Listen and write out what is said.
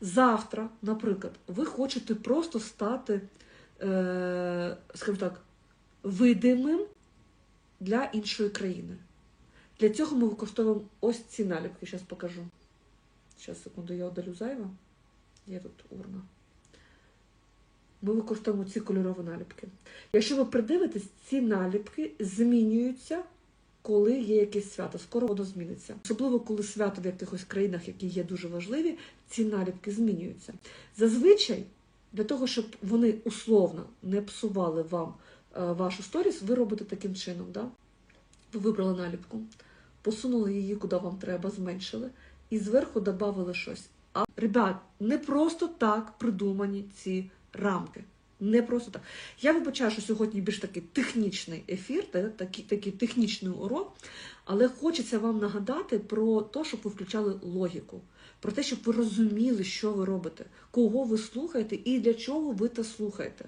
Завтра, наприклад, ви хочете просто стати, е, скажімо так, видимим для іншої країни. Для цього ми використовуємо ось ці наліпки. Зараз покажу. Зараз, секунду, я удалю зайве. Є тут урна. Ми використовуємо ці кольорові наліпки. Якщо ви придивитесь, ці наліпки змінюються, коли є якесь свято. Скоро воно зміниться. Особливо, коли свято в якихось країнах, які є дуже важливі, ці наліпки змінюються. Зазвичай, для того, щоб вони условно не псували вам е, вашу сторіс, ви робите таким чином. Да? Ви вибрали наліпку, посунули її куди вам треба, зменшили, і зверху додали щось. А ребят, не просто так придумані ці рамки. Не просто так. Я вибачаю, що сьогодні більш такий технічний ефір, та- такий, такий технічний урок, але хочеться вам нагадати про те, щоб ви включали логіку, про те, щоб ви розуміли, що ви робите, кого ви слухаєте і для чого ви це слухаєте.